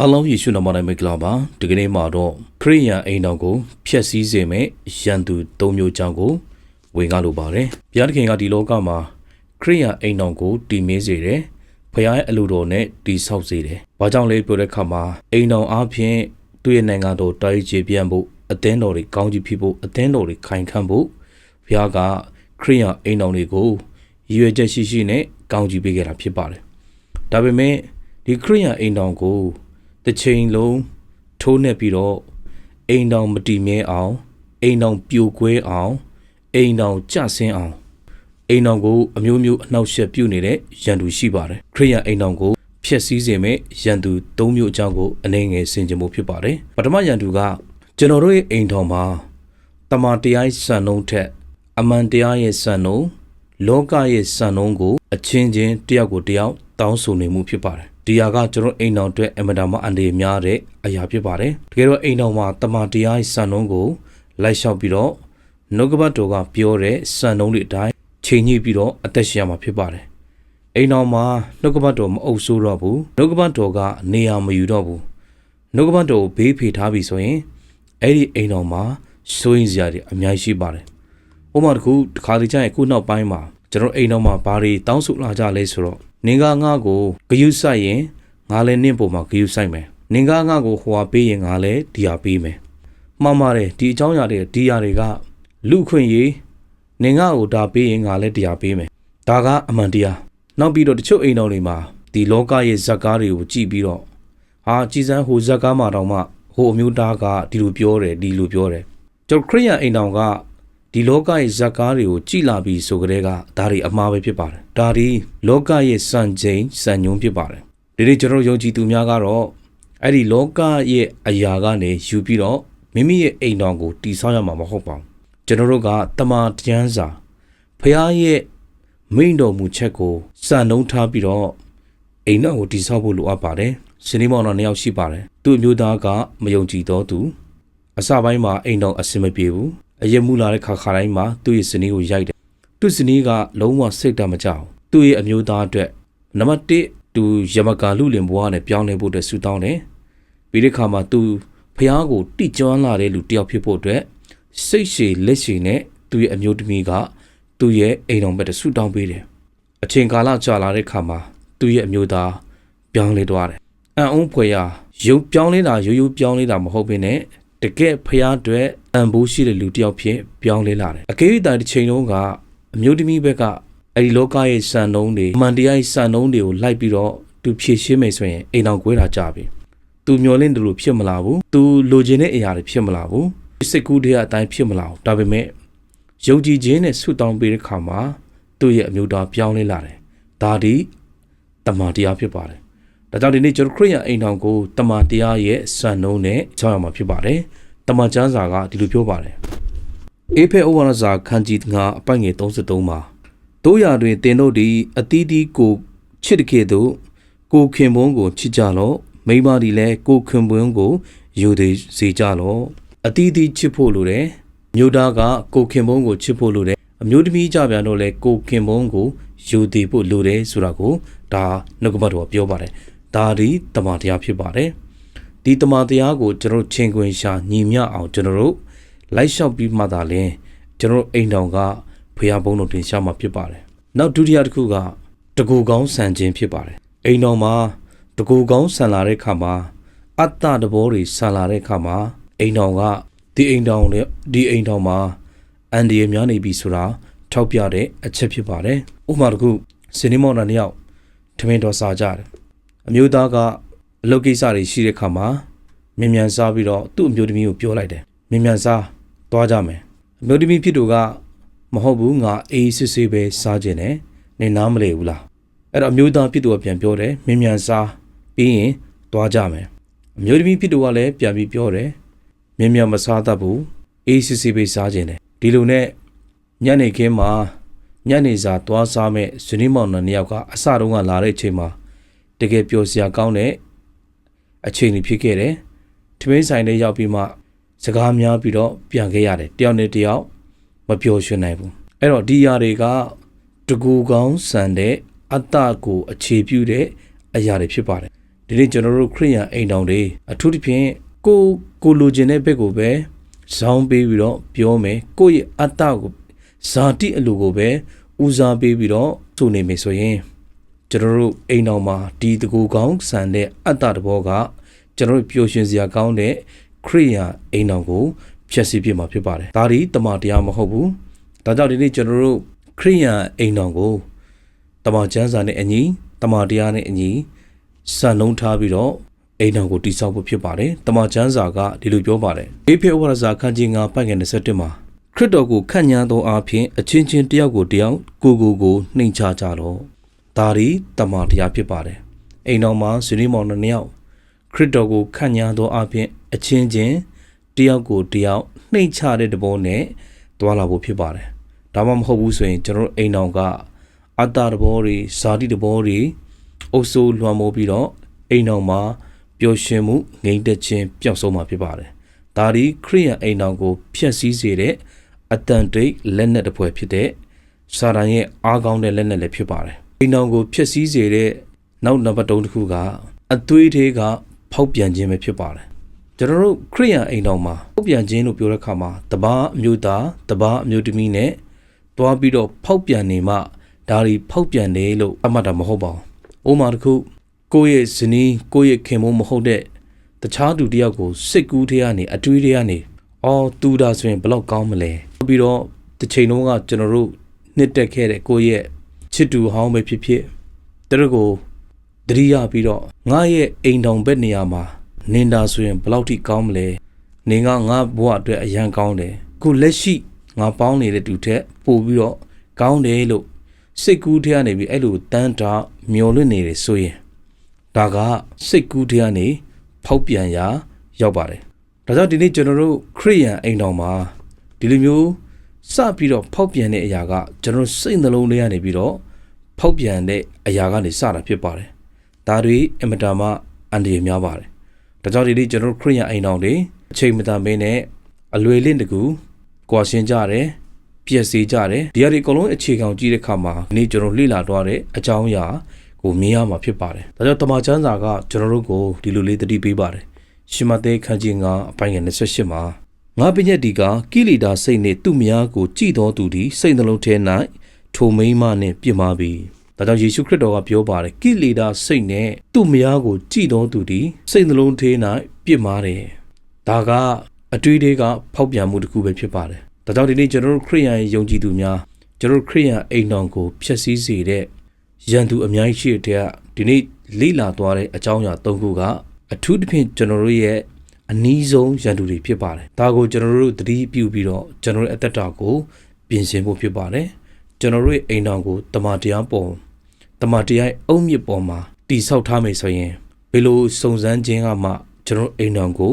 အားလုံးယေရှုနာမ၌မင်္ဂလာပါဒီကနေ့မှာတော့ခရိယန်အိမ်တော်ကိုဖျက်ဆီးစေမဲ့ရန်သူ၃မျိုးအကြောင်းကိုဝင်ကားလိုပါတယ်ဘုရားသခင်ကဒီလောကမှာခရိယန်အိမ်တော်ကိုတည်မင်းစေတယ်ဘုရားရဲ့အလိုတော်နဲ့တည်ဆောက်စေတယ်ဘာကြောင့်လဲပြောတဲ့အခါမှာအိမ်တော်အားဖြင့်သူ့ရဲ့နိုင်ငံတော်တာရီချေပြန့်ဖို့အသင်းတော်တွေကောင်းကြီးဖြစ်ဖို့အသင်းတော်တွေခိုင်ခန့်ဖို့ဘုရားကခရိယန်အိမ်တော်တွေကိုရည်ရွယ်ချက်ရှိရှိနဲ့ကောင်းကြီးပေးခဲ့တာဖြစ်ပါတယ်ဒါပေမဲ့ဒီခရိယန်အိမ်တော်ကို တစ်ချိန်လုံးထိုးနှက်ပြီးတော့အိမ်တော်မတည်မြဲအောင်အိမ်တော်ပြိုကွဲအောင်အိမ်တော်ကျဆင်းအောင်အိမ်တော်ကိုအမျိုးမျိုးအနှောက်အယှက်ပြုနေတဲ့ရန်သူရှိပါတယ်ခရိယန်အိမ်တော်ကိုဖျက်ဆီးစေမဲ့ရန်သူ၃မျိုးအကြောင်းကိုအနေငယ်ဆင်ခြင်မှုဖြစ်ပါတယ်ပထမရန်သူကကျွန်တော်တို့ရဲ့အိမ်တော်မှာတမန်တရားစံနှုန်းထက် အမှန်တရားရဲ့စံနှုန်းလောကရဲ့စံနှုန်းကိုအချင်းချင်းတယောက်ကိုတယောက်တောင်းဆိုနေမှုဖြစ်ပါတယ် ဒီဟာကကျွန်တော်အိမ်တော်အတွက်အင်မတန်မှအန္တရာယ်များတဲ့အရာဖြစ်ပါတယ်တကယ်တော့အိမ်တော်မှာတမန်တရားရဲ့စံနှုန်းကိုလိုက်လျှောက်ပြီးတော့နှုတ်ကပတ်တော်ကပြောတဲ့စံနှုန်းတွေအတိုင်းချိန်ညှိပြီးတော့အသက်ရှင်ရမှာဖြစ်ပါတယ်အိမ်တော်မှာနှုတ်ကပတ်တော်မအုပ်ဆိုးတော့ဘူးနှုတ်ကပတ်တော်ကနေရာမယူတော့ဘူးနှုတ်ကပတ်တော်ကိုဘေးဖေထားပြီဆိုရင်အဲ့ဒီအိမ်တော်မှာစိုးရင်စရာတွေအများကြီးရှိပါတယ်ဥပမာတစ်ခုတစ်ခါတလေကျရင်အခုနောက်ပိုင်းမှာကျွန်တော်အိမ်တော်မှာဘာတွေတောင်းဆိုလာကြလဲဆိုတော့ နင်ကငါ့ကိုဂယုဆိုင်ရင်ငါလည်းနင့်ပုံမှာဂယုဆိုင်မယ်နင်ကငါ့ကိုဟိုဟာပေးရင်ငါလည်းဒီဟာပေးမယ်မှန်ပါတယ်ဒီအကြောင်းအရာတွေဒီအရာတွေကလူခွင့်ရေးနင်ကကိုဒါပေးရင်ငါလည်းတရားပေးမယ်ဒါကအမှန်တရားနောက်ပြီးတော့တချို့အိမ်တော်တွေမှာဒီလောကရဲ့ဇက်ကားတွေကိုကြည့်ပြီးတော့ဟာကြည်စမ်းဟိုဇက်ကားမှာတော့မှဟိုအမျိုးသားကဒီလိုပြောတယ်ဒီလိုပြောတယ်ကျွန်တော်ခရိယန်အိမ်တော်က ဒီလောကရဲ့ဇက်ကားတွေကိုကြည်လာပြီးဆိုကြတဲ့ကဒါတွေအမှားပဲဖြစ်ပါတယ်ဒါဒီလောကရဲ့စံချိန်စံညွှန်းဖြစ်ပါတယ်ဒီနေ့ကျွန်တော်ယုံကြည်သူများကတော့အဲ့ဒီလောကရဲ့အရာကနေယူပြီးတော့မိမိရဲ့အိမ်တော်ကိုတည်ဆောက်ရမှာမဟုတ်ပါဘူးကျွန်တော်တို့ကတမန်ကျမ်းစာဖခင်ရဲ့မိန့်တော်မူချက်ကိုစံနှုန်းထားပြီးတော့အိမ်တော်ကိုတည်ဆောက်ဖို့လိုအပ်ပါတယ်ရှင်ဒီမောင်တော်နှစ်ယောက်ရှိပါတယ်သူ့အမျိုးသားကမယုံကြည်တော့သူအစပိုင်းမှာအိမ်တော်အဆင်မပြေဘူး အယက်မှုလာတဲ့ခါခါတိုင်းမှာသူ့ရဲ့ဇနီးကိုရိုက်တယ်သူ့ဇနီးကလုံးဝစိတ်တမကြအောင်သူ့ရဲ့အမျိုးသားအတွက်နံပါတ်1သူယမကာလူလင်ဘွားနဲ့ပြောင်းလဲဖို့အတွက်ဆူတောင်းတယ်ပြီးတဲ့ခါမှာသူဖះကိုတိကျွမ်းလာတဲ့လူတယောက်ဖြစ်ဖို့အတွက်စိတ်ရှည်လက်ရှည်နဲ့သူ့ရဲ့အမျိုးသမီးကသူ့ရဲ့အိမ်တော်ဘက်တဆူတောင်းပေးတယ်အချိန်ကာလကြာလာတဲ့ခါမှာသူ့ရဲ့အမျိုးသားပြောင်းလဲသွားတယ်အံ့ဩဖွယ်ရာရုပ်ပြောင်းလဲတာရိုးရိုးပြောင်းလဲတာမဟုတ်ဘဲနဲ့ တကယ်ဖះအတွက်အံဘိုးရှိတဲ့လူတစ်ယောက်ဖြစ်ပြောင်းလဲလာတယ်အကေးတာတစ်ချိန်လုံးကအမျိုးသမီးဘက်ကအဲ့ဒီလောကရဲ့စံနှုန်းတွေအမှန်တရားရဲ့စံနှုန်းတွေကိုလိုက်ပြီးတော့သူဖြည့်ရှင်းမယ်ဆိုရင်အိမ်အောင်ကွဲတာကြပြီသူမျောလင့်တယ်လို့ဖြစ်မလာဘူးသူလိုချင်တဲ့အရာတွေဖြစ်မလာဘူးစိတ်ကူးတဲ့အတိုင်းဖြစ်မလာဘူးဒါပေမဲ့ယုံကြည်ခြင်းနဲ့ဆုတောင်းပေးတဲ့ခါမှာသူ့ရဲ့အမျိုးသားပြောင်းလဲလာတယ်ဒါဒီတမန်တရားဖြစ်ပါတယ် ဒါကြောင့်ဒီနေ့ကျွန်တော်ခရိယန်အိမ်တော်ကိုတမန်တရားရဲ့စံနှုန်းနဲ့ချောင်းရမှာဖြစ်ပါတယ်တမန်ကျမ်းစာကဒီလိုပြောပါတယ်အေဖေဩဝါဒစာခန်းကြီး9အပိုင်ငယ်33မှာတို့ရာတွင်တင်တို့သည်အတီးတီးကိုချစ်တကေသို့ကိုခင်ပွန်းကိုချစ်ကြလော့မိန်းမသည်လည်းကိုခင်ပွန်းကိုယူသည်စေကြလော့အတီးတီးချစ်ဖို့လိုတယ်မြို့သားကကိုခင်ပွန်းကိုချစ်ဖို့လိုတယ်အမျိုးသမီးကြပြန်တော့လဲကိုခင်ပွန်းကိုယူသည်ဖို့လိုတယ်ဆိုတာကိုဒါနှုတ်ကပတ်တော်ပြောပါတယ် ဒါဒီတမန်တရားဖြစ်ပါတယ်ဒီတမန်တရားကိုကျွန်တော်ချင်းခွင်ရှာညီမျှအောင်ကျွန်တော်တို့လိုက်လျှောက်ပြီးမှသာလင်ကျွန်တော်အိမ်တော်ကဖျားဘုံတော်တင်ရှားမှာဖြစ်ပါတယ်နောက်ဒုတိယတစ်ခုကတကူကောင်းဆန်ခြင်းဖြစ်ပါတယ်အိမ်တော်မှာတကူကောင်းဆန်လာတဲ့ခါမှာအတ္တတဘောတွေဆန်လာတဲ့ခါမှာအိမ်တော်ကဒီအိမ်တော်နဲ့ဒီအိမ်တော်မှာအန်ဒီရများနေပြီဆိုတာထောက်ပြတဲ့အချက်ဖြစ်ပါတယ်ဥပမာတစ်ခုစင်နီမောင်နာနှစ်ယောက်ထမင်းတော်စားကြတယ် အမျိုးသားကအလုပ်ကိစ္စတွေရှိတဲ့ခါမှာမြန်မြန်စားပြီးတော့သူ့အမျိုးသမီးကိုပြောလိုက်တယ်မြန်မြန်စားသွားကြမယ်အမျိုးသမီးဖြစ်သူကမဟုတ်ဘူးငါအေးစစ်စစ်ပဲစားခြင်းနဲ့နေနားမလဲဘူးလားအဲ့တော့အမျိုးသားဖြစ်သူကပြန်ပြောတယ်မြန်မြန်စားပြီးရင်သွားကြမယ်အမျိုးသမီးဖြစ်သူကလည်းပြန်ပြီးပြောတယ်မြန်မြန်မစားတတ်ဘူးအေးစစ်စစ်ပဲစားခြင်းနဲ့ဒီလိုနဲ့ညနေခင်းမှာညနေစာသွားစားမဲ့ဇနီးမောင်နှံနှစ်ယောက်ကအစတုန်းကလာတဲ့အချိန်မှာတ ကယ်ပျော်စရာကောင်းတဲ့အချိန်ကြီးဖြစ်ခဲ့တယ်။ထမင်းဆိုင်ထဲရောက်ပြီးမှစကားများပြီးတော့ပြန်ခဲ့ရတယ်။တယောက်နဲ့တယောက်မပျော်ရွှင်နိုင်ဘူး။အဲ့တော့ဒီຢာတွေကတကူကောင်းဆန်တဲ့အတ္တကိုအခြေပြုတဲ့အရာတွေဖြစ်ပါတယ်။ဒီနေ့ကျွန်တော်တို့ခရိယန်အိမ်တော်တွေအထူးသဖြင့်ကိုကိုလိုချင်တဲ့ဘက်ကိုပဲဇောင်းပေးပြီးတော့ပြောမယ်ကိုယ့်ရဲ့အတ္တကိုဇာတိအလိုကိုပဲဦးစားပေးပြီးတော့ဆိုနေမယ်ဆိုရင် ကျွန်တော်တို့အိမ်တော်မှာဒီတကူကောင်းဆန်တဲ့အတ္တတဘောကကျွန်တော်တို့ပျော်ရွှင်စရာကောင်းတဲ့ခရိယန်အိမ်တော်ကိုဖျက်ဆီးပြစ်မှာဖြစ်ပါတယ်ဒါဒီတမန်တရားမဟုတ်ဘူးဒါကြောင့်ဒီနေ့ကျွန်တော်တို့ခရိယန်အိမ်တော်ကိုတမန်ကျမ်းစာနဲ့အညီတမန်တရားနဲ့အညီစံနှုံးထားပြီးတော့အိမ်တော်ကိုတိဆောက်ဖို့ဖြစ်ပါတယ်။တမန်ကျမ်းစာကဒီလိုပြောပါတယ်။အေဖေဩဝါဒစာခန်းကြီး9ပိုက်ငယ်27မှာခရစ်တော်ကိုခန့်ညာသောအားဖြင့်အချင်းချင်းတယောက်ကိုတယောက်ကိုကိုကိုနှိမ်ချကြတော့ ဒါရီတမန်တရားဖြစ်ပါတယ်။အိမ်တော်မှာဇနီးမောင်နှံယောက်ခရစ်တော်ကိုခန့်ညာသောအားဖြင့်အချင်းချင်းတယောက်ကိုတယောက်နှိမ်ချတဲ့တဘောနဲ့တွာလာဖို့ဖြစ်ပါတယ်။ဒါမှမဟုတ်ဘူးဆိုရင်ကျွန်တော်တို့အိမ်တော်ကအတ္တတဘောတွေဇာတိတဘောတွေအုပ်စိုးလွှမ်းမိုးပြီးတော့အိမ်တော်မှာပျော်ရွှင်မှုငြိမ်သက်ခြင်းပျောက်ဆုံးမှာဖြစ်ပါတယ်။ဒါဒီခရိယန်အိမ်တော်ကိုဖျက်ဆီးစေတဲ့အတန်တိတ်လက်နက်တစ်ဖွဲဖြစ်တဲ့စာတန်ရဲ့အားကောင်းတဲ့လက်နက်လည်းဖြစ်ပါတယ်။ အိမ်တော်ကိုဖျက်ဆီးစေတဲ့နောက်နံပါတ်3တစ်ခုကအသွေးသေးကဖောက်ပြန်ခြင်းပဲဖြစ်ပါတယ်။ကျွန်တော်တို့ခရိယန်အိမ်တော်မှာဖောက်ပြန်ခြင်းလို့ပြောတဲ့အခါမှာတပားအမျိုးသားတပားအမျိုးသမီးနဲ့တွားပြီးတော့ဖောက်ပြန်နေမှဒါဒီဖောက်ပြန်တယ်လို့အမှတ်တာမဟုတ်ပါဘူး။ဥပမာတစ်ခုကိုယ့်ရဲ့ဇနီးကိုယ့်ရဲ့ခင်မုန်းမဟုတ်တဲ့တခြားသူတစ်ယောက်ကိုစိတ်ကူးထဲကနေအတွေးထဲကနေအော်တူတာဆိုရင်ဘယ်လောက်ကောင်းမလဲပြီးတော့တစ်ချိန်လုံးကကျွန်တော်တို့နှစ်တက်ခဲ့တဲ့ကိုယ့်ရဲ့ ချစ်တူဟောင်းပဲဖြစ်ဖြစ်သူတို့ကိုတတိယပြီးတော့ငါရဲ့အိမ်တောင်ဘက်နေရာမှာနင်တာဆိုရင်ဘယ်လောက်ထိကောင်းမလဲနင်ကငါဘဝအတွက်အရန်ကောင်းတယ်အခုလက်ရှိငါပေါင်းနေတဲ့သူထက်ပို့ပြီးတော့ကောင်းတယ်လို့စိတ်ကူးထဲကနေပြီးအဲ့လိုတန်းတာမျောလွင့်နေတယ်ဆိုရင်ဒါကစိတ်ကူးထဲကနေဖောက်ပြန်ရာရောက်ပါတယ်ဒါကြောင့်ဒီနေ့ကျွန်တော်တို့ခရိယန်အိမ်တော်မှာဒီလိုမျိုး စပြီးတော့ဖောက်ပြန်တဲ့အရာကကျွန်တော်တို့စိတ်နှလုံးထဲကနေပြီးတော့ဖောက်ပြန်တဲ့အရာကနေစတာဖြစ်ပါတယ်ဒါတွေအင်မတန်မှအန္တရာယ်များပါတယ်ဒါကြောင့်ဒီနေ့ကျွန်တော်တို့ခရိယန်အိမ်တော်တွေအချိန်မတန်မင်းနဲ့အလွယ်လင့်တကူကွာရှင်းကြတယ်ပြည့်စည်ကြတယ်ဒီအရာတွေအကုန်လုံးအခြေခံကြည့်တဲ့အခါမှာဒီနေ့ကျွန်တော်လှည့်လာတော့တဲ့အကြောင်းအရာကိုမြင်ရမှာဖြစ်ပါတယ်ဒါကြောင့်တမန်ကျမ်းစာကကျွန်တော်တို့ကိုဒီလိုလေးတတိပေးပါတယ်ရှင်မသက်ခန်းကြီး9အပိုင်းငယ်28မှာ ငါပညက်ဒီကကိလေသာစိတ်နှင့်သူများကိုကြည်တော်သူသည်စိတ်နှလုံးထဲ၌ထိုမိမနှင့်ပြစ်မှားပြီဒါကြောင့်ယေရှုခရစ်တော်ကပြောပါတယ်ကိလေသာစိတ်နဲ့သူများကိုကြည်တော်သူသည်စိတ်နှလုံးထဲ၌ပြစ်မှားတယ်ဒါကအတွေ့အထိကဖောက်ပြန်မှုတစ်ခုပဲဖြစ်ပါတယ်ဒါကြောင့်ဒီနေ့ကျွန်တော်တို့ခရိယန်ယုံကြည်သူများကျွန်တော်တို့ခရိယန်အိမ်တော်ကိုဖျက်ဆီးစေတဲ့ရန်သူအများကြီးရှိတဲ့ဒီနေ့လိလာသွားတဲ့အကြောင်းအရာ၃ခုကအထူးသဖြင့်ကျွန်တော်တို့ရဲ့ အနည်းဆုံးရန်သူတွေဖြစ်ပါတယ်။ဒါကိုကျွန်တော်တို့သတိပြုပြီးတော့ကျွန်တော်တို့အသက်တာကိုပြင်ဆင်ဖို့ဖြစ်ပါတယ်။ကျွန်တော်တို့ရဲ့အိမ်တော်ကိုတမန်တရားပေါ်တမန်တရားအုံမြစ်ပေါ်မှာတည်ဆောက်ထားမယ်ဆိုရင်ဘယ်လိုစုံစမ်းခြင်းကမှကျွန်တော်အိမ်တော်ကို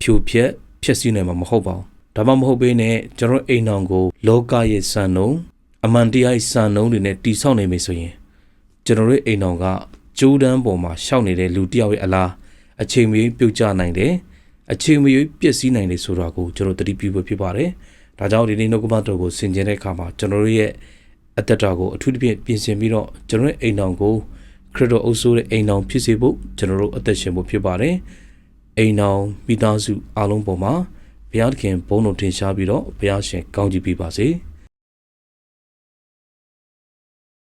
ဖြိုဖျက်ဖျက်ဆီးနိုင်မှာမဟုတ်ပါဘူး။ဒါမှမဟုတ်ဘဲနဲ့ကျွန်တော်အိမ်တော်ကို လောကရဲ့စံနှုန်းအမှန်တရားရဲ့စံနှုန်းတွေနဲ့တည်ဆောက်နိုင်မယ်ဆိုရင်ကျွန်တော်တို့အိမ်တော်ကကျိုးတန်းပေါ်မှာရှောက်နေတဲ့လူတစ်ယောက်ရဲ့အလားအချိန်မရွေးပြုတ်ကျနိုင်တယ် အချိန်မရွေးပျက်စီးနိုင်တယ်ဆိုတာကိုကျွန်တော်သတိပြုဖို့ဖြစ်ပါတယ်ဒါကြောင့်ဒီနေ့နှုတ်ကပတ်တော်ကိုဆင်ခြင်တဲ့အခါမှာကျွန်တော်တို့ရဲ့အသက်တာကိုအထူးသဖြင့်ပြင်ဆင်ပြီးတော့ကျွန်တော်ရဲ့အိမ်တော်ကိုခရစ်တော်အုပ်စိုးတဲ့အိမ်တော်ဖြစ်စေဖို့ကျွန်တော်တို့အသက်ရှင်ဖို့ဖြစ်ပါတယ်အိမ်တော်မိသားစုအားလုံးပေါ်မှာဘုရားသခင်ဘုန်းတော်ထင်ရှားပြီးတော့ဘုရားရှင်ကောင်းချီးပေးပါစေ။